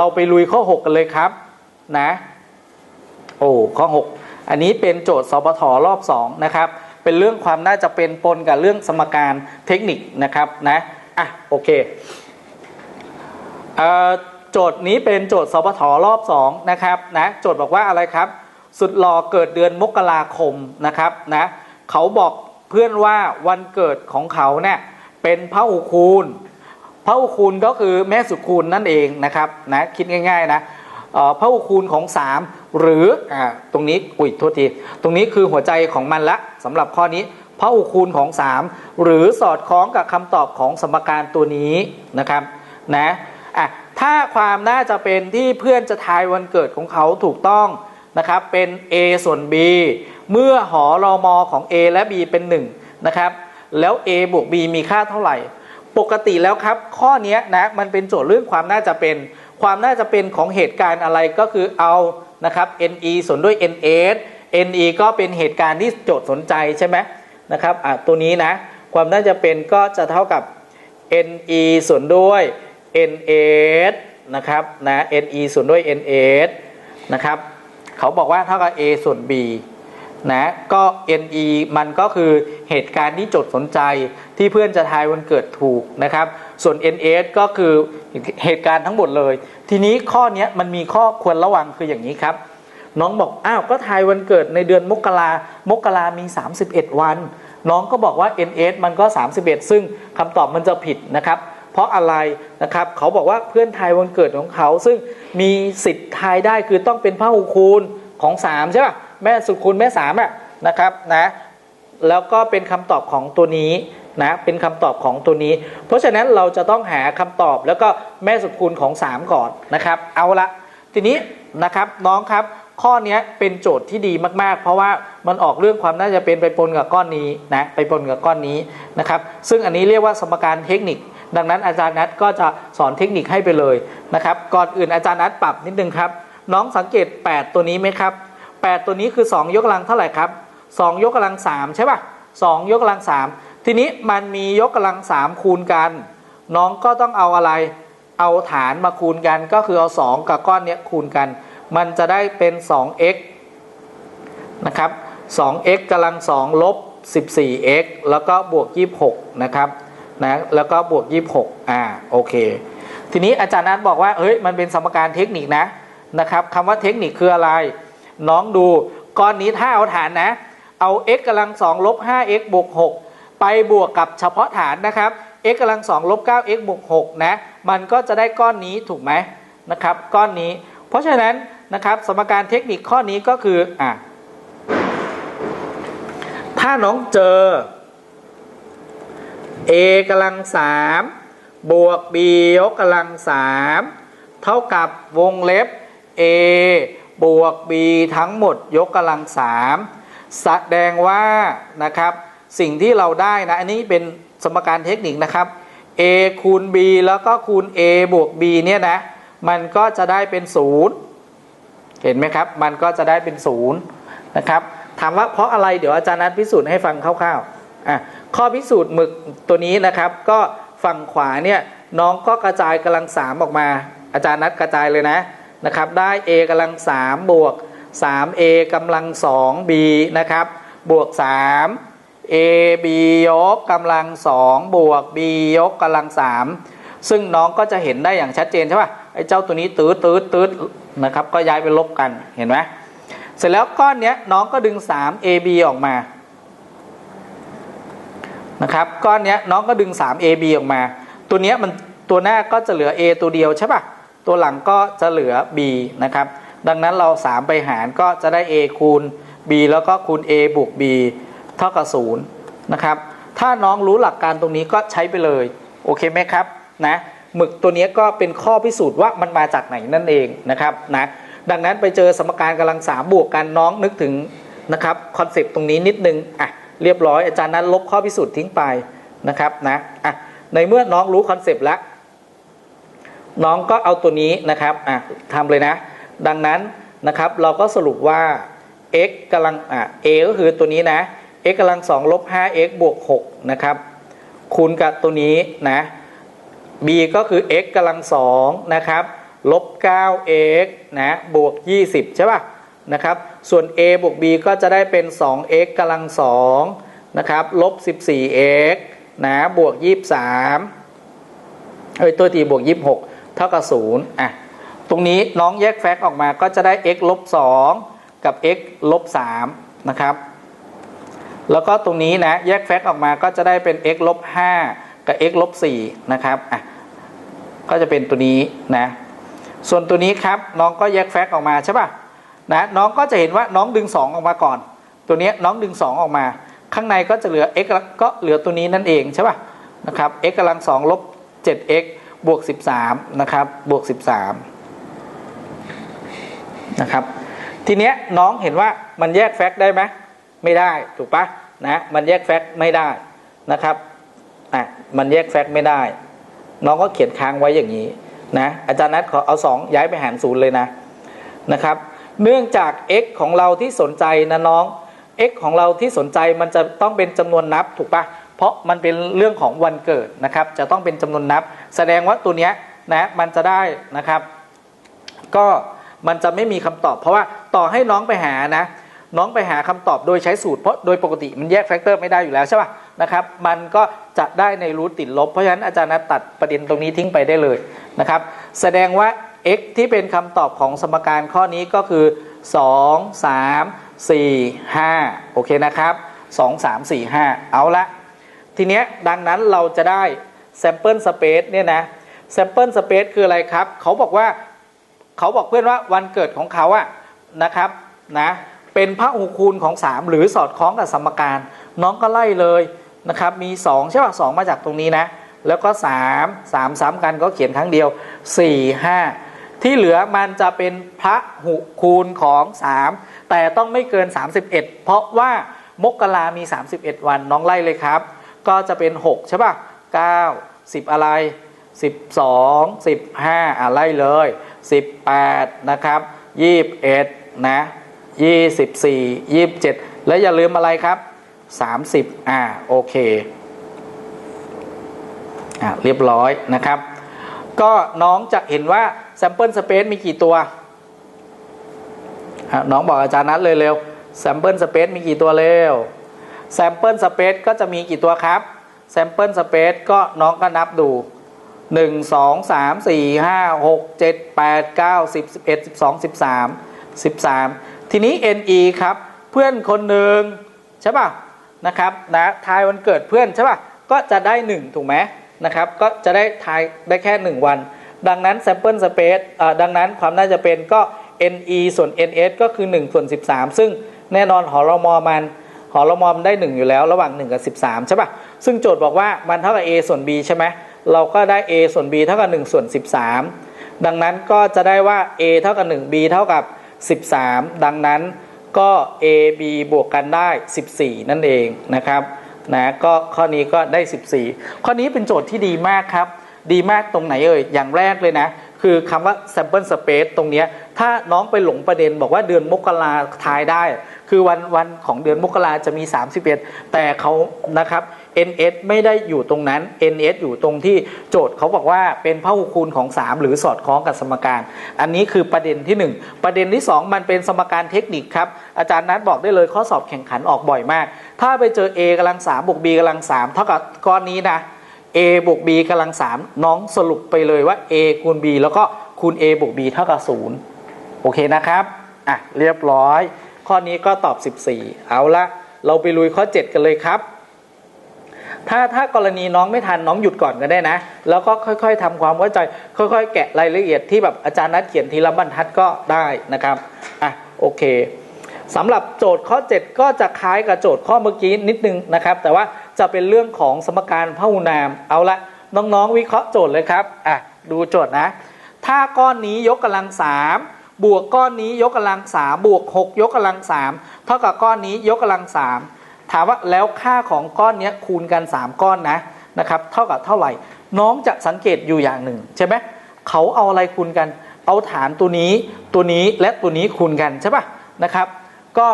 เราไปลุยข้อ 6 กันเลยครับนะ โอ้ข้อ 6 อันนี้เป็นโจทย์สปทรอบ 2 นะครับ เป็นเรื่องความน่าจะเป็นปนกับเรื่องสมการเทคนิคนะครับนะอะโอเคเอ่อโจทย์นี้เป็นโจทย์สปทรอบ 2 นะครับนะโจทย์บอกว่าอะไรครับ สุดหล่อเกิดเดือนมกราคมนะครับนะเขาบอกเพื่อนว่าวันเกิดของเขาเนี่ยเป็นพระอุคูณ พระอุคูณก็คือแม่สุคูณนั่นเองนะครับนะคิดง่ายๆนะเอ่อพระอุคูณของ 3 หรืออตรงนี้อุ้ยโทษทีตรงนี้คือหัวใจของมันละสำหรับข้อนี้พระอุคูณของ 3 หรือสอดคล้องกับคำตอบของสมการตัวนี้นะครับนะอะถ้าความน่าจะเป็นที่เพื่อนจะทายวันเกิดของเขาถูกต้องนะครับเป็น A ส่วน B เมื่อหอรอมอของ A และ B เป็น 1 นะครับ แล้ว A บวก B มีค่าเท่าไหร่ ปกติแล้วครับ ข้อนี้นะมันเป็นโจทย์เรื่องความน่าจะเป็น ความน่าจะเป็นของเหตุการณ์อะไรก็คือเอานะครับ ne ส่วนด้วย ns ne ก็เป็นเหตุการณ์ที่โจทย์สนใจใช่ไหมนะครับอะตัวนี้นะ ความน่าจะเป็นก็จะเท่ากับ ne ส่วนด้วย ns นะครับนะ ne ส่วนด้วย ns นะครับเขาบอกว่าเท่ากับ a ส่วน b นะก็ NE มันก็คือเหตุการณ์ที่จทย์สนใจที่เพื่อนจะทายวันเกิดถูกนะครับ ส่วน NS ก็คือเหตุการณ์ทั้งหมดเลย ทีนี้ข้อนี้มันมีข้อควรระวังคืออย่างนี้ครับ น้องบอกอ้าวก็ทายวันเกิดในเดือนมกรามกรามี 31 วัน น้องก็บอกว่า NS มันก็ 31 ซึ่งคำตอบมันจะผิดนะครับ เพราะอะไรนะครับเขาบอกว่าเพื่อนทายวันเกิดของเขา ซึ่งมีสิทธิ์ทายได้คือต้องเป็นพหูคูณของ 3 ใช่ป่ะ แม่สุดคูณแม่สามอะนะครับนะแล้วก็เป็นคำตอบของตัวนี้นะเป็นคำตอบของตัวนี้ เพราะฉะนั้นเราจะต้องหาคำตอบแล้วก็แม่สุดคูณของ 3 ก่อนนะครับ เอาละทีนี้นะครับน้องครับข้อนี้เป็นโจทย์ที่ดีมากๆ เพราะว่ามันออกเรื่องความน่าจะเป็นไปปนกับก้อนนี้นะไปปนกับก้อนนี้นะครับซึ่งอันนี้เรียกว่าสมการเทคนิค ดังนั้นอาจารย์นัทก็จะสอนเทคนิคให้ไปเลยนะครับก่อนอื่นอาจารย์นัทปรับนิดนึงครับ น้องสังเกต 8 ตัวนี้ไหมครับ 8 ตัวนี้คือ 2 ยกกำลังเท่าไหร่ครับ 2 ยกกำลัง 3 ใช่ป่ะ2ยกกำลัง 3 ทีนี้มันมียกกำลัง 3 คูณกัน น้องก็ต้องเอาอะไรเอาฐานมาคูณกันก็คือเอา 2 กับก้อนเนี้ยคูณกัน มันจะได้เป็น 2x นะครับ 2x กำลัง 2 ลบ 14x แล้วก็บวก 26 นะครับนะแล้วก็บวก 26 อ่าโอเค ทีนี้อาจารย์นัทบอกว่าเฮ้ยมันเป็นสมการเทคนิคนะนะครับคำว่าเทคนิคคืออะไร น้องดูก้อนนี้ถ้าเอาฐานนะ เอา x กำลัง2ลบ 5x บวก6ไปบวกกับเฉพาะฐานนะครับ x กำลัง2ลบ 9x บวก6นะ มันก็จะได้ก้อนนี้ถูกไหมนะครับ ก้อนนี้ เพราะฉะนั้นนะครับสมการเทคนิคข้อนี้ก็คืออะถ้าน้องเจอ a กำลัง3บวก b ยกกำลัง3เท่ากับวงเล็บ a บวก b ทั้งหมดยกกำลัง3แสดงว่านะครับสิ่งที่เราได้นะอันนี้เป็นสมการเทคนิคนะครับ a คูณ b แล้วก็คูณ a บวก b เนี่ยนะมันก็จะได้เป็น 0 เห็นไหมครับ มันก็จะได้เป็น 0 นะครับถามว่าเพราะอะไรเดี๋ยวอาจารย์นัดพิสูจน์ให้ฟังคร่าวๆอะข้อพิสูจน์หมึกตัวนี้นะครับ ก็ฝั่งขวาเนี่ยน้องก็กระจายกำลัง3ออกมา อาจารย์นัดกระจายเลยนะ นะครับ ได้ a กำลัง3บวก 3a กำลัง 2b นะครับ บวก 3 a b ยกกำลัง 2 บวก b ยกกำลัง 3 ซึ่งน้องก็จะเห็นได้อย่างชัดเจนใช่ป่ะไอ้เจ้าตัวนี้ตืดตืดตืดนะครับ ก็ย้ายไปลบกันเห็นไหมเสร็จแล้วก้อนเนี้ยน้องก็ดึง 3 ab ออกมานะครับก้อนเนี้ยน้องก็ดึง 3 ab ออกมา ตัวเนี้ยมันตัวหน้าก็จะเหลือ a ตัวเดียวใช่ป่ะ ตัวหลังก็จะเหลือ b นะครับ ดังนั้นเรา 3 ไปหารก็จะได้ a คูณ b แล้วก็คูณ a บวก b เท่ากับ0นะครับ ถ้าน้องรู้หลักการตรงนี้ก็ใช้ไปเลย โอเคไหมครับนะหมึกตัวนี้ก็เป็นข้อพิสูจน์ว่ามันมาจากไหนนั่นเองนะครับนะดังนั้นไปเจอสมการกำลังสามบวกกันน้องนึกถึงนะครับคอนเซปต์ตรงนี้นิดนึงอะเรียบร้อยอาจารย์นั้นลบข้อพิสูจน์ทิ้งไปนะครับนะอะในเมื่อน้องรู้คอนเซปต์แล้ว น้องก็เอาตัวนี้นะครับอะทำเลยนะ ดังนั้นนะครับเราก็สรุปว่า x กำลังอะ a ก็คือตัวนี้นะ x กำลัง2ลบ 5x บวก6นะครับคูณกับตัวนี้นะ b ก็คือ x กำลัง2นะครับลบ 9x นะบวก 20 ใช่ป่ะนะครับ ส่วน a บวก b ก็จะได้เป็น 2x กำลัง2นะครับลบ 14x นะบวก 23เอ้ยตัวตีบวก 26 ท่ากับ0อะตรงนี้น้องแยกแฟกต์ออกมาก็จะได้ x ลบ2กับ x ลบ3นะครับ แล้วก็ตรงนี้นะแยกแฟกต์ออกมาก็จะได้เป็น x ลบ5กับ x ลบ4นะครับอะก็จะเป็นตัวนี้นะส่วนตัวนี้ครับน้องก็แยกแฟกต์ออกมาใช่ป่ะนะน้องก็จะเห็นว่าน้องดึง 2 ออกมาก่อน ตัวนี้น้องดึง 2 ออกมา ข้างในก็จะเหลือ x ก็เหลือตัวนี้นั่นเองใช่ป่ะนะครับ x กำลัง2ลบ 7x บวก 13 นะครับ บวก 13 นะครับ ทีเนี้ยน้องเห็นว่ามันแยกแฟกต์ได้ไหมไม่ได้ถูกปะนะมันแยกแฟกต์ไม่ได้นะครับอะมันแยกแฟกต์ไม่ได้ น้องก็เขียนค้างไว้อย่างนี้นะอาจารย์นัดขอเอา 2 ย้ายไปหารศูนย์เลยนะนะครับ เนื่องจาก x ของเราที่สนใจนะน้อง x ของเราที่สนใจมันจะต้องเป็นจำนวนนับถูกปะ เพราะมันเป็นเรื่องของวันเกิดนะครับ จะต้องเป็นจำนวนนับ แสดงว่าตัวเนี้ยนะมันจะได้นะครับ ก็มันจะไม่มีคำตอบ เพราะว่าต่อให้น้องไปหานะ น้องไปหาคำตอบโดยใช้สูตรเพราะโดยปกติมันแยกแฟกเตอร์ไม่ได้อยู่แล้วใช่ป่ะนะครับ มันก็จะได้ในรูทติดลบ เพราะฉะนั้นอาจารย์นัตัดประเด็นตรงนี้ทิ้งไปได้เลยนะครับ แสดงว่า x ที่เป็นคำตอบของสมการข้อนี้ก็คือ 2 3 4 5 โอเคนะครับ 2 3 4 5 เอาละ ทีเนี้ยดังนั้นเราจะได้ sample space เนี่ยนะ sample space คืออะไรครับ เขาบอกว่าเขาบอกเพื่อนว่าวันเกิดของเขาอะนะครับนะเป็นพระหูคูณของ 3 หรือสอดคล้องกับสมการ น้องก็ไล่เลยนะครับมี 2 ใช่ป่ะ2มาจากตรงนี้นะ แล้วก็ 3 3 ซ้ำกันก็เขียนครั้งเดียว 4 5 ที่เหลือมันจะเป็นพระหุคูณของ 3 แต่ต้องไม่เกิน 31 เพราะว่ามกรามี 31 วันน้องไล่เลยครับ ก็จะเป็น 6 ใช่ป่ะ 9 10 อะไร 12 15 อะไล่เลย 18 นะครับ 21 นะ 24 27 แล้วอย่าลืมอะไรครับ 30 อ่า โอเค อ่าเรียบร้อยนะครับ ก็น้องจะเห็นว่า sample space มีกี่ตัว น้องบอกอาจารย์นัดเลยเร็ว sample space มีกี่ตัวเร็ว sample space ก็จะมีกี่ตัวครับ sample space ก็น้องก็นับดู 1 2 3 4 5 6 7 8 9 10 11 12 13 13 ทีนี้ NE ครับ เพื่อนคนหนึ่งใช่ป่ะนะครับนะทายวันเกิดเพื่อนใช่ป่ะก็จะได้ 1 ถูกไหมนะครับ ก็จะได้ทายได้แค่ 1 วัน ดังนั้น sample space ดังนั้นความน่าจะเป็นก็ NE ส่วน NS ก็คือ 1 ส่วน 13 ซึ่งแน่นอนหอรมอมัน หอรมอมได้ 1 อยู่แล้ว ระหว่าง 1 กับ 13 ใช่ป่ะ ซึ่งโจทย์บอกว่ามันเท่ากับ A ส่วน B ใช่ไหมเราก็ได้ a ส่วน b เท่ากับ1ส่วน13 ดังนั้นก็จะได้ว่า a เท่ากับ1 b เท่ากับ 13 ดังนั้นก็ a b บวกกันได้ 14 นั่นเองนะครับนะก็ข้อนี้ก็ได้ 14 ข้อนี้เป็นโจทย์ที่ดีมากครับ ดีมากตรงไหนเอ่ยอย่างแรกเลยนะ คือคำว่า sample space ตรงนี้ถ้าน้องไปหลงประเด็นบอกว่าเดือนมกราทายได้ คือวันวันของเดือนมกราจะมี 31 แต่เขานะครับ NS ไม่ได้อยู่ตรงนั้น NS อยู่ตรงที่โจทย์เขาบอกว่าเป็นพหุคูณของ 3 หรือสอดคล้องกับสมการ อันนี้คือประเด็นที่ 1 ประเด็นที่ 2 มันเป็นสมการเทคนิคครับ อาจารย์นัทบอกได้เลยข้อสอบแข่งขันออกบ่อยมาก ถ้าไปเจอ a กำลัง3บวก b กำลัง3เท่ากับก้อนนี้นะ a บวก b กำลัง3น้องสรุปไปเลยว่า a คูณ b แล้วก็คูณ a บวก b เท่ากับ0โอเคนะครับอะเรียบร้อย ข้อนี้ก็ตอบ 14 เอาละเราไปลุยข้อ 7 กันเลยครับ ถ้าถ้ากรณีน้องไม่ทันน้องหยุดก่อนก็ได้นะ แล้วก็ค่อยๆทำความเข้าใจ ค่อย ๆ แกะรายละเอียดที่แบบอาจารย์นัดเขียนทีละบรรทัดก็ได้นะครับอะโอเคสำหรับโจทย์ข้อ 7 ก็จะคล้ายกับโจทย์ข้อเมื่อกี้นิดนึงนะครับ แต่ว่าจะเป็นเรื่องของสมการพหุนาม เอาละน้องๆ วิเคราะห์โจทย์เลยครับอะดูโจทย์นะ ถ้าก้อนนี้ยกกำลัง3 บวกก้อนนี้ยกกำลัง3บวก6ยกกำลัง3เท่ากับก้อนนี้ยกกำลัง3ถามว่าแล้วค่าของก้อนนี้คูณกัน3ก้อนนะนะครับเท่ากับเท่าไหร่ น้องจะสังเกตอยู่อย่างหนึ่งใช่ไหมเขาเอาอะไรคูณกัน เอาฐานตัวนี้ตัวนี้และตัวนี้คูณกันใช่ปะนะครับ ก็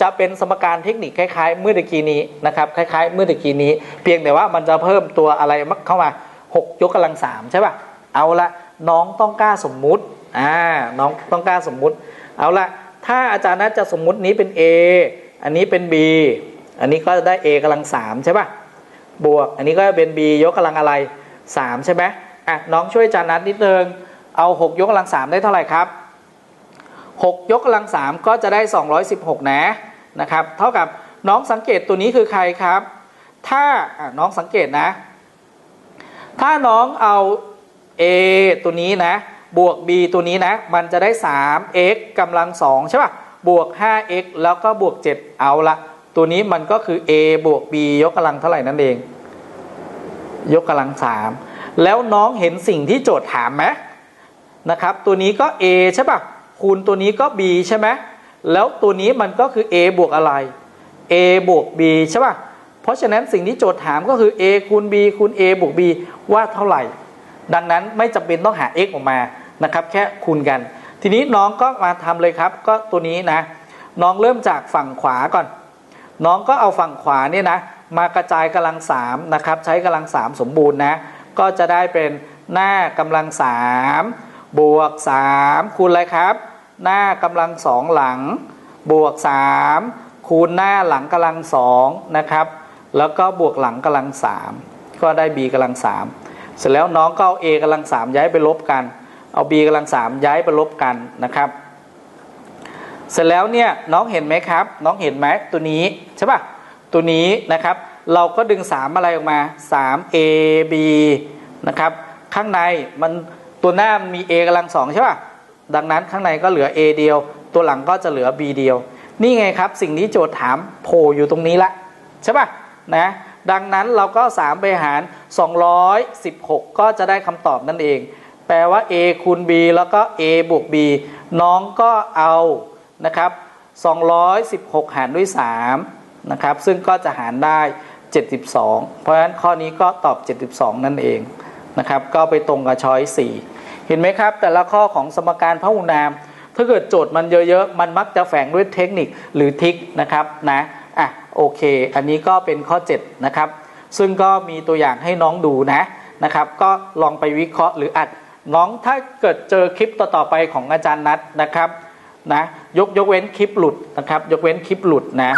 จะเป็นสมการเทคนิคคล้ายๆ เมื่อตะกี้นี้นะครับคล้ายๆเมื่อตะกี้นี้ เพียงแต่ว่ามันจะเพิ่มตัวอะไรเข้ามา 6 ยกกำลัง3ใช่ปะเอาละน้องต้องกล้าสมมุติ อ่าน้องต้องกล้าสมมุติ เอาละถ้าอาจารย์นัทจะสมมุตินี้เป็น A อันนี้เป็น B อันนี้ก็ได้ A กำลังสามใช่ปะบวก อันนี้ก็เป็น B ยกกำลังอะไรสามใช่ไหมอะน้องช่วยอาจารย์นัทนิดนึงเอาหกยกกำลังสามได้เท่าไหร่ครับหกยกกำลังสามก็จะได้สองร้อยสิบหกนะนะครับเท่ากับน้องสังเกตตัวนี้คือใครครับ ถ้าน้องสังเกตนะ ถ้าน้องเอา a ตัวนี้นะ บวก b ตัวนี้นะ มันจะได้ 3x กำลังสองใช่ป่ะ บวก 5x แล้วก็บวก 7 เอาละ ตัวนี้มันก็คือ a บวก b ยกกำลังเท่าไหร่นั่นเอง ยกกำลัง 3 แล้วน้องเห็นสิ่งที่โจทย์ถามไหมนะครับ ตัวนี้ก็ a ใช่ป่ะ คูณตัวนี้ก็ b ใช่ไหมแล้วตัวนี้มันก็คือ a บวกอะไร a บวก b ใช่ป่ะ เพราะฉะนั้นสิ่งที่โจทย์ถามก็คือ a คูณ b คูณ a บวก b ว่าเท่าไหร่ ดังนั้นไม่จำเป็นต้องหา x ออกมา นะครับแค่คูณกัน ทีนี้น้องก็มาทำเลยครับ ก็ตัวนี้นะ น้องเริ่มจากฝั่งขวาก่อน น้องก็เอาฝั่งขวาเนี่ยนะมากระจายกำลังสามนะครับใช้กำลังสามสมบูรณ์นะก็จะได้เป็นหน้ากำลังสามบวกสามคูณอะไรครับ หน้ากำลังสองหลัง บวกสามคูณหน้าหลังกำลังสองนะครับแล้วก็บวกหลังกำลังสามก็ได้ b กำลังสามเสร็จแล้วน้องก็เอา a กำลังสามย้ายไปลบกัน เอา b กำลังสามย้ายไปลบกันนะครับ เสร็จแล้วเนี่ยน้องเห็นไหมครับ น้องเห็นไหมตัวนี้ใช่ป่ะตัวนี้นะครับ เราก็ดึง 3 อะไรออกมา 3 a b นะครับ ข้างในมันตัวหน้ามี a กำลังสองใช่ป่ะดังนั้นข้างในก็เหลือ a เดียว ตัวหลังก็จะเหลือ b เดียว นี่ไงครับ สิ่งที่โจทย์ถามโผล่อยู่ตรงนี้ละใช่ป่ะนะดังนั้นเราก็ 3 ไปหาร 216 ก็จะได้คำตอบนั่นเอง แปลว่า a คูณ b แล้วก็ a บวก b น้องก็เอานะครับ216 หารด้วย3นะครับซึ่งก็จะหารได้ 72 เพราะฉะนั้นข้อนี้ก็ตอบ 72 นั่นเองนะครับก็ไปตรงกับช้อย4 เห็นไหมครับ แต่ละข้อของสมการพหุนาม ถ้าเกิดโจทย์มันเยอะๆ มันมักจะแฝงด้วยเทคนิคหรือทิกนะครับนะอะโอเค อันนี้ก็เป็นข้อ 7 นะครับ ซึ่งก็มีตัวอย่างให้น้องดูนะนะครับ ก็ลองไปวิเคราะห์หรืออัด น้องถ้าเกิดเจอคลิปต่อๆไปของอาจารย์นัทนะครับนะยกยกเว้นคลิปหลุดนะครับ ยกเว้นคลิปหลุดนะ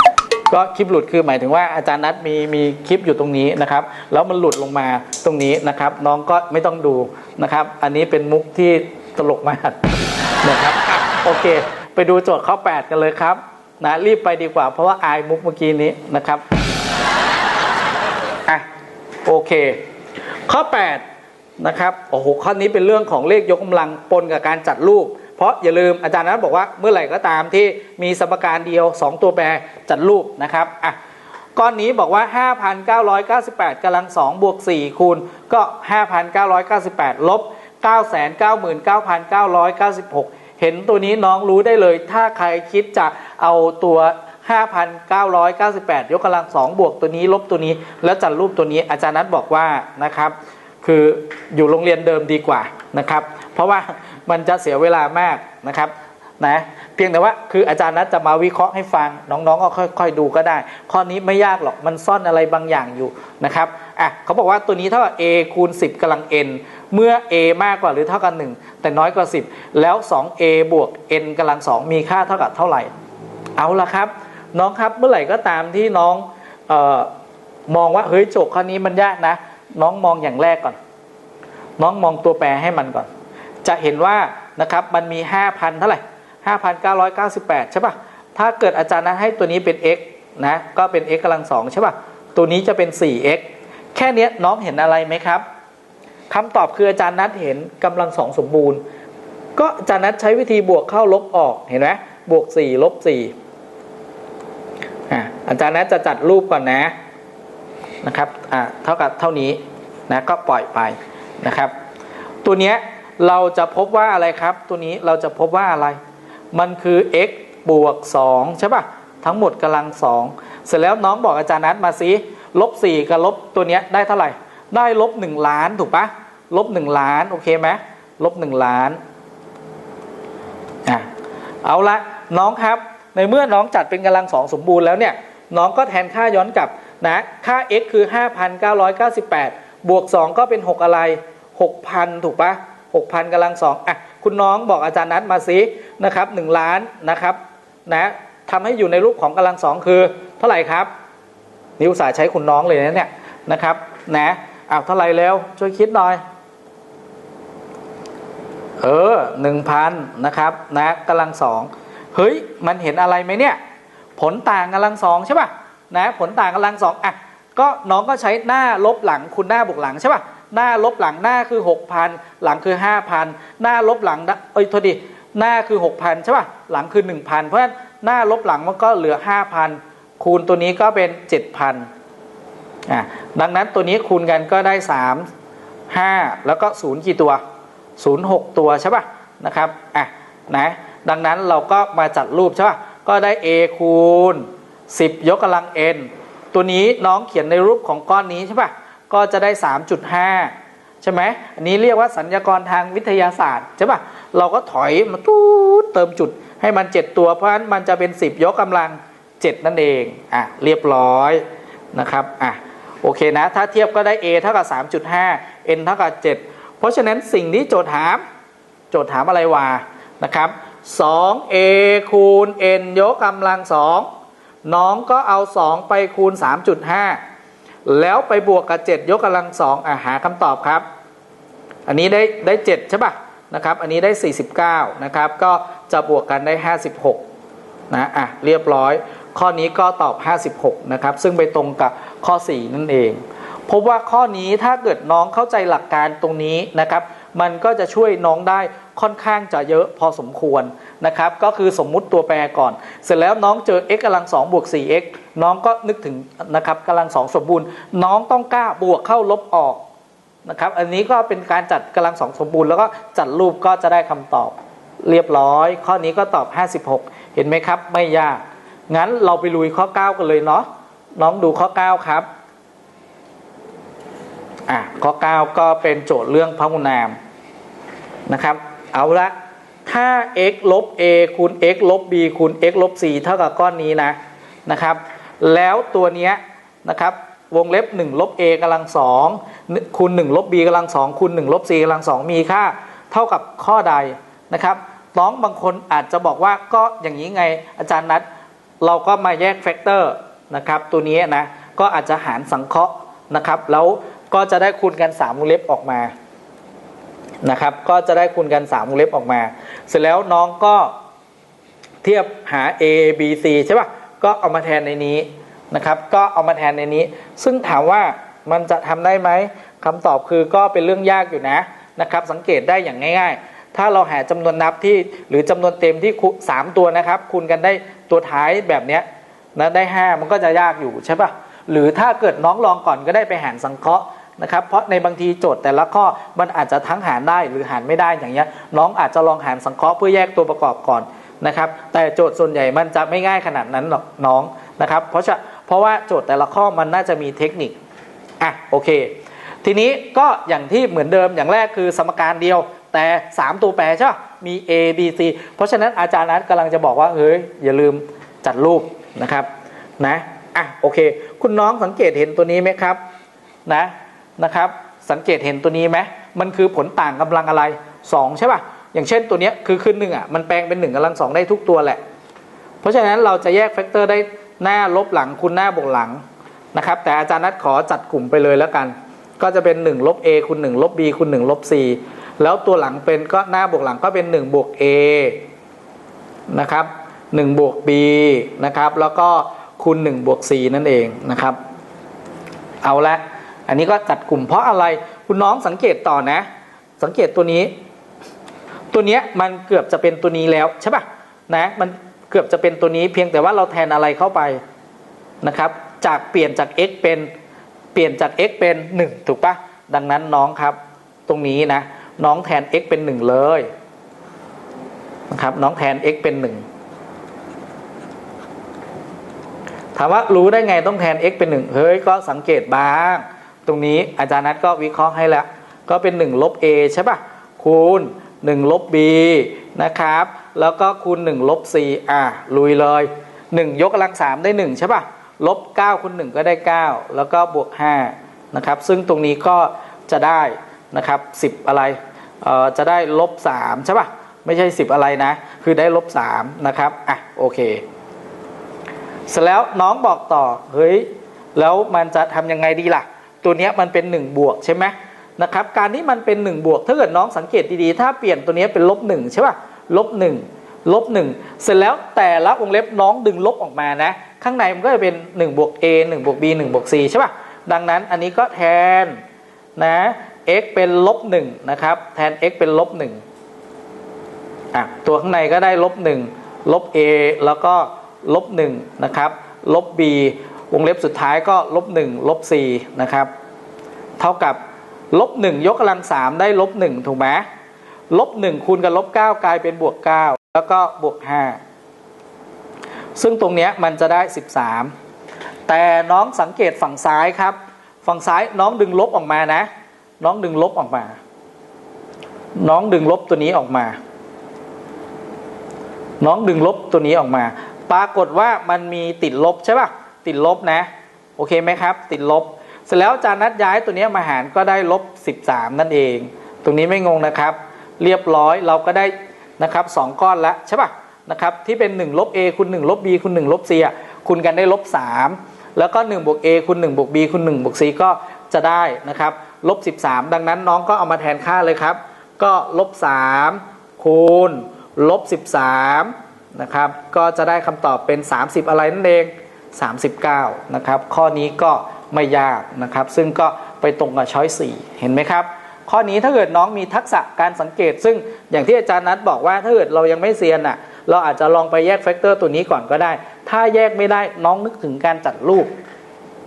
ก็คลิปหลุดคือหมายถึงว่าอาจารย์นัทมีมีคลิปอยู่ตรงนี้นะครับ แล้วมันหลุดลงมาตรงนี้นะครับ น้องก็ไม่ต้องดูนะครับ อันนี้เป็นมุกที่ตลกมากนะครับโอเค ไปดูโจทย์ข้อ 8 กันเลยครับนะรีบไปดีกว่า เพราะว่าอายมุกเมื่อกี้นี้นะครับอะโอเค ข้อ 8 นะครับโอ้โหข้อนี้เป็นเรื่องของเลขยกกำลังปนกับการจัดรูป เพราะอย่าลืมอาจารย์นั้นบอกว่าเมื่อไหร่ก็ตามที่มีสมการเดียว 2 ตัวแปรจัดรูปนะครับอะก้อนนี้บอกว่า 5,998กำลัง2บวก4คูณก็ 5,998 ลบ 999,996 เห็นตัวนี้น้องรู้ได้เลย ถ้าใครคิดจะเอาตัว 5,998 ยกกำลัง2บวกตัวนี้ลบตัวนี้ แล้วจัดรูปตัวนี้อาจารย์นัทบอกว่านะครับ คืออยู่โรงเรียนเดิมดีกว่านะครับ เพราะว่ามันจะเสียเวลามากนะครับนะเพียงแต่ว่าคืออาจารย์นัทจะมาวิเคราะห์ให้ฟังน้องๆก็ค่อย ๆ ดูก็ได้ ข้อนี้ไม่ยากหรอกมันซ่อนอะไรบางอย่างอยู่นะครับอะเขาบอกว่าตัวนี้เท่ากับ a คูณ 10กำลัง n เมื่อ a มากกว่าหรือเท่ากับ1แต่น้อยกว่า 10 แล้ว 2a บวก n กำลัง 2 มีค่าเท่ากับเท่าไหร่ เอาละครับ น้องครับเมื่อไหร่ก็ตามที่น้องออมองว่าเฮ้ยโจทย์ข้อนี้มันยากนะ น้องมองอย่างแรกก่อน น้องมองตัวแปรให้มันก่อน จะเห็นว่านะครับมันมี 5,000 เท่าไหร่ 5,998 ใช่ปะถ้าเกิดอาจารย์นะให้ตัวนี้เป็น x นะ ก็เป็น x กำลังสองใช่ปะตัวนี้จะเป็น 4x แค่นี้น้องเห็นอะไรไหมครับคำตอบคืออาจารย์นัดเห็นกำลังสองสมบูรณ์ ก็อาจารย์นัดใช้วิธีบวกเข้าลบออกเห็นไหมบวก 4 ลบ4อ่อาจารย์นัดจะจัดรูปก่อนนะ นะครับอ่าเท่ากับเท่านี้นะก็ปล่อยไปนะครับ ตัวเนี้ยเราจะพบว่าอะไรครับ ตัวนี้เราจะพบว่าอะไร มันคือ x บวก 2 ใช่ปะทั้งหมดกำลัง 2 เสร็จแล้วน้องบอกอาจารย์นัดมาสิลบ4กับลบตัวเนี้ยได้เท่าไหร่ ได้ลบ1ล้านถูกปะลบ1ล้านโอเคไหมลบ1ล้านอะเอาละน้องครับ ในเมื่อน้องจัดเป็นกำลังสองสมบูรณ์แล้วเนี่ย น้องก็แทนค่าย้อนกลับ นะค่า x คือ 5,998 บวก 2 ก็เป็น 6 อะไร 6,000 ถูกปะ6,000กำลังสองอะคุณน้องบอกอาจารย์นัดมาสินะครับ1ล้านนะครับนะทำให้อยู่ในรูปของกำลังสองคือ เท่าไหร่ครับ นิวสาใช้คุณน้องเลยนะเนี่ยนะครับนะอ้าวเท่าไหร่แล้วช่วยคิดหน่อย เออหนึ่งพันนะครับนะกำลังสองเฮ้ย มันเห็นอะไรไหมเนี่ย ผลต่างกำลังสองใช่ป่ะ นะผลต่างกำลังสองอะก็น้องก็ใช้หน้าลบหลังคุณหน้าบวกหลังใช่ป่ะหน้าลบหลังหน้าคือหกพันหลังคือห้าพันหน้าลบหลังนะเอ้ยโทษดีหน้าคือหกพันใช่ป่ะหลังคือหนึ่งพันเพราะฉะนั้นหน้าลบหลังมันก็เหลือห้าพันคูณตัวนี้ก็เป็นเจ็ดพันอะดังนั้นตัวนี้คูณกันก็ได้สามห้าแล้วก็ศูนย์กี่ตัว 06 ตัวใช่ป่ะนะครับอะนะดังนั้นเราก็มาจัดรูปใช่ป่ะก็ได้ a คูณ 10 ยกกำลัง n ตัวนี้น้องเขียนในรูปของก้อนนี้ใช่ปะก็จะได้ 3.5 ใช่ไหมอันนี้เรียกว่าสัญญากรทางวิทยาศาสตร์ใช่ปะเราก็ถอยมาตูดเติมจุดให้มัน 7 ตัวเพราะฉะนั้นมันจะเป็น 10 ยกกำลัง 7 นั่นเองอะเรียบร้อยนะครับอะโอเคนะ ถ้าเทียบก็ได้ a เท่ากับ 3.5 n เท่ากับ 7 เพราะฉะนั้นสิ่งที่โจทย์ถาม โจทย์ถามอะไรวะนะครับ 2a คูณ n ยกกำลังสอง น้องก็เอา 2 ไปคูณ 3.5 แล้วไปบวกกับ 7 ยกกำลังสองอะหาคำตอบครับ อันนี้ได้ได้ 7 ใช่ปะนะครับ อันนี้ได้ 49 นะครับ ก็จะบวกกันได้ 56 นะ อะ เรียบร้อย ข้อนี้ก็ตอบ 56 นะครับ ซึ่งไปตรงกับข้อ 4 นั่นเอง พบว่าข้อนี้ถ้าเกิดน้องเข้าใจหลักการตรงนี้นะครับ มันก็จะช่วยน้องได้ค่อนข้างจะเยอะพอสมควร นะครับก็คือสมมุติตัวแปรก่อน เสร็จแล้วน้องเจอ x กำลัง2บวก 4x น้องก็นึกถึงนะครับกำลัง2สมบูรณ์ น้องต้องกล้าบวกเข้าลบออกนะครับอันนี้ก็เป็นการจัดกำลังสองสมบูรณ์แล้วก็จัดรูปก็จะได้คำตอบเรียบร้อย ข้อนี้ก็ตอบ 56 เห็นไหมครับ ไม่ยาก งั้นเราไปลุยข้อ 9 กันเลยเนาะน้องดูข้อ 9 ครับอะข้อ 9 ก็เป็นโจทย์เรื่องพหุนามนะครับ เอาละ ถ้า x ลบ a คูณ x ลบ b คูณ x ลบ c เท่ากับก้อนนี้นะนะครับ แล้วตัวเนี้ยนะครับวงเล็บ1ลบ a กำลังสองคูณ1ลบ b กำลังสองคูณ1ลบ c กำลังสองมีค่าเท่ากับข้อใดนะครับน้องบางคนอาจจะบอกว่าก็อย่างนี้ไงอาจารย์นัดเราก็มาแยกแฟกเตอร์นะครับตัวนี้นะก็อาจจะหารสังเคราะห์นะครับแล้วก็จะได้คูณกัน3วงเล็บออกมา นะครับ ก็จะได้คูณกัน3วงเล็บออกมา เสร็จแล้วน้องก็เทียบหา a b c ใช่ป่ะก็เอามาแทนในนี้นะครับ ก็เอามาแทนในนี้ ซึ่งถามว่ามันจะทำได้ไหมคำตอบคือก็เป็นเรื่องยากอยู่นะนะครับ สังเกตได้อย่างง่าย ๆ ถ้าเราหาจำนวนนับที่หรือจำนวนเต็มที่คูสามตัวนะครับ คูณกันได้ตัวท้ายแบบเนี้ยนะได้ 5 มันก็จะยากอยู่ใช่ป่ะหรือถ้าเกิดน้องลองก่อนก็ได้ไปหารสังเคราะห์ นะครับเพราะในบางทีโจทย์แต่ละข้อมันอาจจะทั้งหารได้หรือหารไม่ได้อย่างเงี้ยน้องอาจจะลองหารสังเคราะห์เพื่อแยกตัวประกอบก่อนนะครับแต่โจทย์ส่วนใหญ่มันจะไม่ง่ายขนาดนั้นหรอกน้องนะครับเพราะฉะเพราะว่าโจทย์แต่ละข้อมันน่าจะมีเทคนิคอะโอเค ทีนี้ก็อย่างที่เหมือนเดิมอย่างแรกคือสมการเดียว แต่ 3 ตัวแปรใช่ปะมี A B C เพราะฉะนั้นอาจารย์นัทกำลังจะบอกว่าเฮ้ยอย่าลืมจัดรูปนะครับนะอะโอเค คุณน้องสังเกตเห็นตัวนี้ไหมครับนะ นะครับ สังเกตเห็นตัวนี้ไหมมันคือผลต่างกำลังอะไร 2 ใช่ป่ะ อย่างเช่นตัวนี้คือขึ้นหนึ่งอะมันแปลงเป็น1กำลังสองได้ทุกตัวแหละ เพราะฉะนั้นเราจะแยกแฟกเตอร์ได้หน้าลบหลังคูณหน้าบวกหลังนะครับ แต่อาจารย์นัดขอจัดกลุ่มไปเลยแล้วกัน ก็จะเป็น1ลบ a คูณ1ลบ b คูณ1ลบ c แล้วตัวหลังเป็นก็หน้าบวกหลังก็เป็น1บวก a นะครับ1บวก b นะครับ แล้วก็คูณ1บวก c นั่นเองนะครับ เอาละ อันนี้ก็จัดกลุ่มเพราะอะไรคุณน้องสังเกตต่อนะ สังเกตตัวนี้ ตัวเนี้ยมันเกือบจะเป็นตัวนี้แล้วใช่ปะนะมันเกือบจะเป็นตัวนี้เพียงแต่ว่าเราแทนอะไรเข้าไปนะครับ จากเปลี่ยนจาก x เป็นเปลี่ยนจาก x เป็น 1 ถูกปะดังนั้นน้องครับ ตรงนี้นะ น้องแทน x เป็น 1 เลยนะครับ น้องแทน x เป็น 1 ถามว่ารู้ได้ไงต้องแทน x เป็น 1 เฮ้ย ก็สังเกตบ้าง ตรงนี้อาจารย์นัทก็วิเคราะห์ให้แล้ว ก็เป็น1ลบ a ใช่ปะคูณ1ลบ b นะครับ แล้วก็คูณ1ลบ c อะลุยเลย 1 ยกกำลัง 3 ได้ 1 ใช่ปะลบ9คูณ1ก็ได้ 9 แล้วก็บวก5นะครับ ซึ่งตรงนี้ก็จะได้นะครับ10 อะไรเอ่อจะได้ลบสามใช่ปะไม่ใช่สิบอะไรนะ คือได้ลบสามนะครับอะโอเค เสร็จแล้วน้องบอกต่อเฮ้ยแล้วมันจะทำยังไงดีล่ะ ตัวนี้มันเป็น1บวกใช่ไหมนะครับการที่มันเป็น1บวกถ้าเกิดน้องสังเกตดีๆ ถ้าเปลี่ยนตัวนี้เป็นลบหนึ่งใช่ป่ะลบหนึ่งลบหนึ่งเสร็จแล้วแต่ละวงเล็บน้องดึงลบออกมานะ ข้างในมันก็จะเป็น1บวก a 1บวก b 1บวก c ใช่ป่ะดังนั้นอันนี้ก็แทนนะ x เป็นลบหนึ่งนะครับแทน x เป็นลบหนึ่งอะตัวข้างในก็ได้ลบหนึ่งลบ a แล้วก็ลบหนึ่งนะครับลบ b วงเล็บสุดท้ายก็ลบหนึ่งลบ c นะครับ เท่ากับลบหนึ่งยกกำลังสามได้ลบหนึ่งถูกไหมลบหนึ่งคูณกับลบเก้ากลายเป็นบวกเก้าแล้วก็บวกห้าซึ่งตรงเนี้ยมันจะได้13แต่น้องสังเกตฝั่งซ้ายครับ ฝั่งซ้ายน้องดึงลบออกมานะ น้องดึงลบออกมา น้องดึงลบตัวนี้ออกมา น้องดึงลบตัวนี้ออกมา ปรากฏว่ามันมีติดลบใช่ป่ะ ติดลบนะโอเคไหมครับ ติดลบ เสร็จแล้วอาจารย์นัดย้ายตัวนี้มาหารก็ได้ลบ 13 นั่นเอง ตรงนี้ไม่งงนะครับ เรียบร้อยเราก็ได้นะครับสองก้อนละใช่ป่ะนะครับที่เป็น1ลบ a คูณ1ลบ b คูณ1ลบ c อะคูณกันได้ลบ 3 แล้วก็1บวก a คูณ1บวก b คูณ1บวก c ก็จะได้นะครับลบ 13 ดังนั้นน้องก็เอามาแทนค่าเลยครับ ก็ลบ 3 คูณลบ 13นะครับก็จะได้คำตอบเป็น 30 อะไรนั่นเอง 39นะครับข้อนี้ก็ไม่ยากนะครับซึ่งก็ไปตรงกับช้อย4เห็นไหมครับข้อนี้ถ้าเกิดน้องมีทักษะการสังเกต ซึ่งอย่างที่อาจารย์นัทบอกว่าถ้าเกิดเรายังไม่เซียนอะเราอาจจะลองไปแยกแฟกเตอร์ตัวนี้ก่อนก็ได้ ถ้าแยกไม่ได้น้องนึกถึงการจัดรูป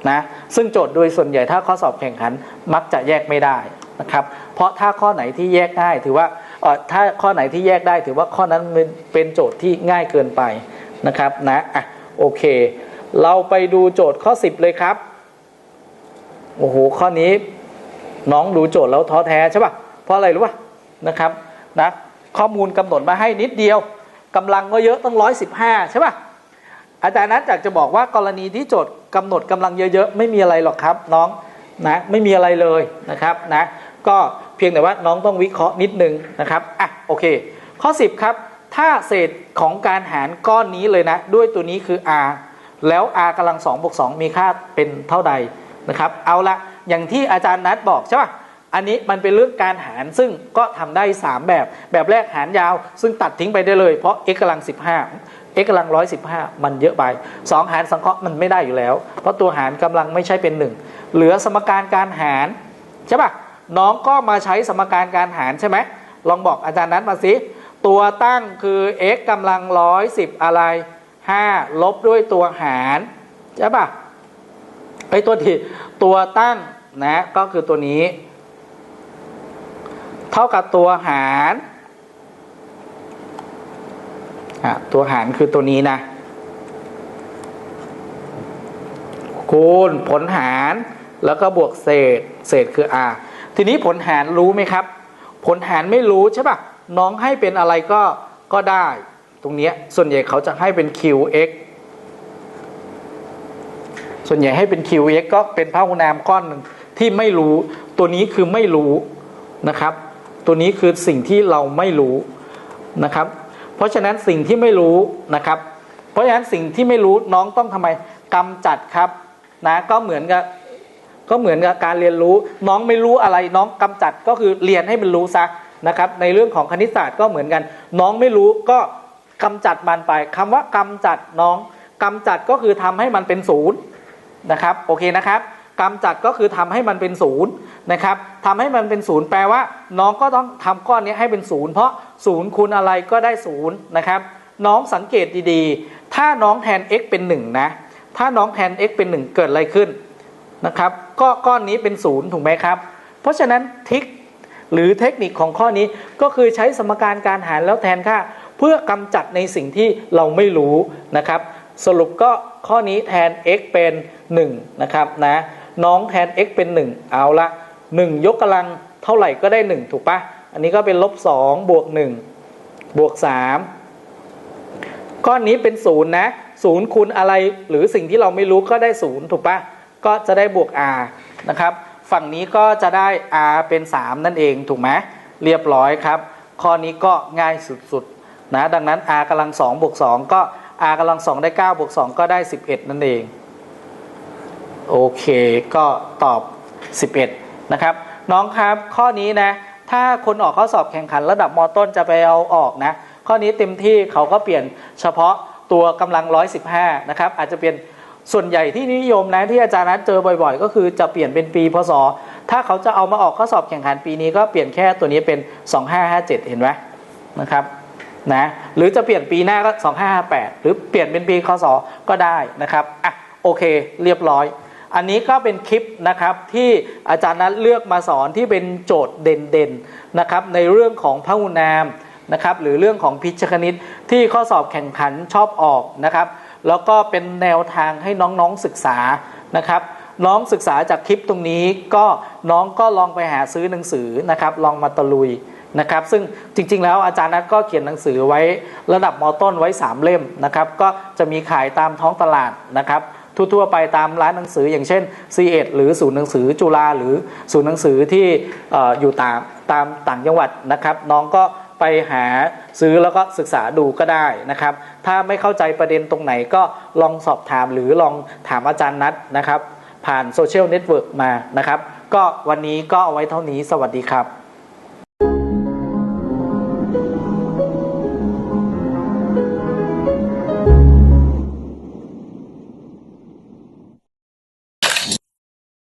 นะซึ่งโจทย์โดยส่วนใหญ่ถ้าข้อสอบแข่งขันมักจะแยกไม่ได้นะครับเพราะถ้าข้อไหนที่แยกง่ายถือว่าเออถ้าข้อไหนที่แยกได้ถือว่าข้อนั้นเป็นเป็นโจทย์ที่ง่ายเกินไปนะครับนะอะโอเค เราไปดูโจทย์ข้อ 10 เลยครับ โอ้โห ข้อนี้น้องดูโจทย์แล้วท้อแท้ใช่ป่ะ เพราะอะไรรู้ป่ะนะครับนะข้อมูลกำหนดมาให้นิดเดียวกำลังก็เยอะตั้งร้อยสิบห้าใช่ป่ะอาจารย์นัทอยากจะบอกว่ากรณีที่โจทย์กำหนดกำลังเยอะๆ ไม่มีอะไรหรอกครับ น้องนะไม่มีอะไรเลยนะครับนะก็เพียงแต่ว่าน้องต้องวิเคราะห์นิดนึงนะครับอะโอเค ข้อ 10 ครับ ถ้าเศษของการหารก้อนนี้เลยนะ ด้วยตัวนี้คือ r แล้ว r กำลัง2บวก2มีค่าเป็นเท่าใดนะครับ เอาละอย่างที่อาจารย์นัทบอกใช่ป่ะอันนี้มันเป็นเรื่องการหารซึ่งก็ทำได้ 3 แบบ แบบแรกหารยาว ซึ่งตัดทิ้งไปได้เลย เพราะ x กำลัง 15 x กำลัง 115 มันเยอะไป 2 หารสังเคราะห์มันไม่ได้อยู่แล้ว เพราะตัวหารกำลังไม่ใช่เป็น 1 เหลือสมการการหารใช่ป่ะน้องก็มาใช้สมการการหารใช่ไหมลองบอกอาจารย์นัทมาสิตัวตั้งคือ x กำลัง 110 อะไร 5 ลบด้วยตัวหารใช่ป่ะไอตัวที่ตัวตั้งนะก็คือตัวนี้ เท่ากับตัวหารตัวหารคือตัวนี้นะ คูณผลหารแล้วก็บวกเศษ เศษคือ r ทีนี้ผลหารรู้ไหมครับ ผลหารไม่รู้ใช่ปะน้องให้เป็นอะไรก็ก็ได้ ตรงนี้ส่วนใหญ่เขาจะให้เป็น qx ส่วนใหญ่ให้เป็น qx ก็เป็นพหุนามก้อนหนึ่งที่ไม่รู้ ตัวนี้คือไม่รู้นะครับ ตัวนี้คือสิ่งที่เราไม่รู้นะครับ เพราะฉะนั้นสิ่งที่ไม่รู้นะครับ เพราะฉะนั้นสิ่งที่ไม่รู้น้องต้องทำไมกำจัดครับนะก็เหมือนกับก็เหมือนกับการเรียนรู้ น้องไม่รู้อะไรน้องกำจัดก็คือเรียนให้มันรู้ซะนะครับ ในเรื่องของคณิตศาสตร์ก็เหมือนกัน น้องไม่รู้ก็ กำจัดมันไปคำว่ากำจัดน้องกำจัดก็คือทำให้มันเป็นศูนย์นะครับโอเคนะครับกำจัดก็คือทำให้มันเป็นศูนย์นะครับทำให้มันเป็นศูนย์แปลว่า น้องก็ต้องทำก้อนนี้ให้เป็นศูนย์เพราะศูนย์คูณอะไรก็ได้ศูนย์นะครับน้องสังเกตดีๆ ถ้าน้องแทน x เป็น1นะถ้าน้องแทน x เป็น 1 เกิดอะไรขึ้นนะครับก็ก้อนนี้เป็นศูนย์ถูกไหมครับ เพราะฉะนั้นทิกหรือเทคนิคของข้อนี้ก็คือใช้สมการการหารแล้วแทนค่า เพื่อกำจัดในสิ่งที่เราไม่รู้นะครับ สรุปก็ข้อนี้แทน x เป็น 1 นะครับนะน้องแทน x เป็น 1 เอาละ 1 ยกกำลังเท่าไหร่ก็ได้ 1 ถูกปะอันนี้ก็เป็นลบ2บวก1บวก3ก้อนนี้เป็น 0 นะ 0คูณอะไรหรือสิ่งที่เราไม่รู้ก็ได้ 0 ถูกปะก็จะได้บวก r นะครับ ฝั่งนี้ก็จะได้ r เป็น 3 นั่นเองถูกไหมเรียบร้อยครับ ข้อนี้ก็ง่ายสุดๆ นะดังนั้น r กำลัง2บวก2ก็ r กำลัง2ได้9บวก2ก็ได้ 11 นั่นเอง โอเค ก็ตอบ 11 นะครับ น้องครับข้อนี้นะ ถ้าคนออกข้อสอบแข่งขันระดับมต้นจะไปเอาออกนะ ข้อนี้เต็มที่เขาก็เปลี่ยนเฉพาะตัวกำลัง 115 นะครับ อาจจะเปลี่ยนส่วนใหญ่ที่นิยมนะที่อาจารย์นัดเจอบ่อยๆ ก็คือจะเปลี่ยนเป็นปีพศ ถ้าเขาจะเอามาออกข้อสอบแข่งขันปีนี้ก็เปลี่ยนแค่ตัวนี้เป็น 2557 เห็นไหมนะครับ นะหรือจะเปลี่ยนปีหน้าก็2558 หรือเปลี่ยนเป็นปีคศก็ได้นะครับอะโอเคเรียบร้อย อันนี้ก็เป็นคลิปนะครับที่อาจารย์นั้นเลือกมาสอนที่เป็นโจทย์เด่นๆนะครับในเรื่องของพหุนามนะครับหรือเรื่องของพิชคณิตที่ข้อสอบแข่งขันชอบออกนะครับ แล้วก็เป็นแนวทางให้น้องๆศึกษานะครับน้องศึกษาจากคลิปตรงนี้ก็น้องก็ลองไปหาซื้อหนังสือนะครับ ลองมาตะลุย นะครับซึ่งจริงๆ แล้วอาจารย์นัทก็เขียนหนังสือไว้ระดับมต้นไว้ 3 เล่มนะครับก็จะมีขายตามท้องตลาดนะครับทั่วๆไปตามร้านหนังสืออย่างเช่น C1 หรือศูนย์หนังสือจุฬาหรือศูนย์หนังสือที่อออยู่ตามตามต่างจังหวัดนะครับ น้องก็ไปหาซื้อแล้วก็ศึกษาดูก็ได้นะครับ ถ้าไม่เข้าใจประเด็นตรงไหนก็ลองสอบถามหรือลองถามอาจารย์นัดนะครับ ผ่านโซเชียลเน็ตเวิร์กมานะครับ ก็วันนี้ก็เอาไว้เท่านี้สวัสดีครับ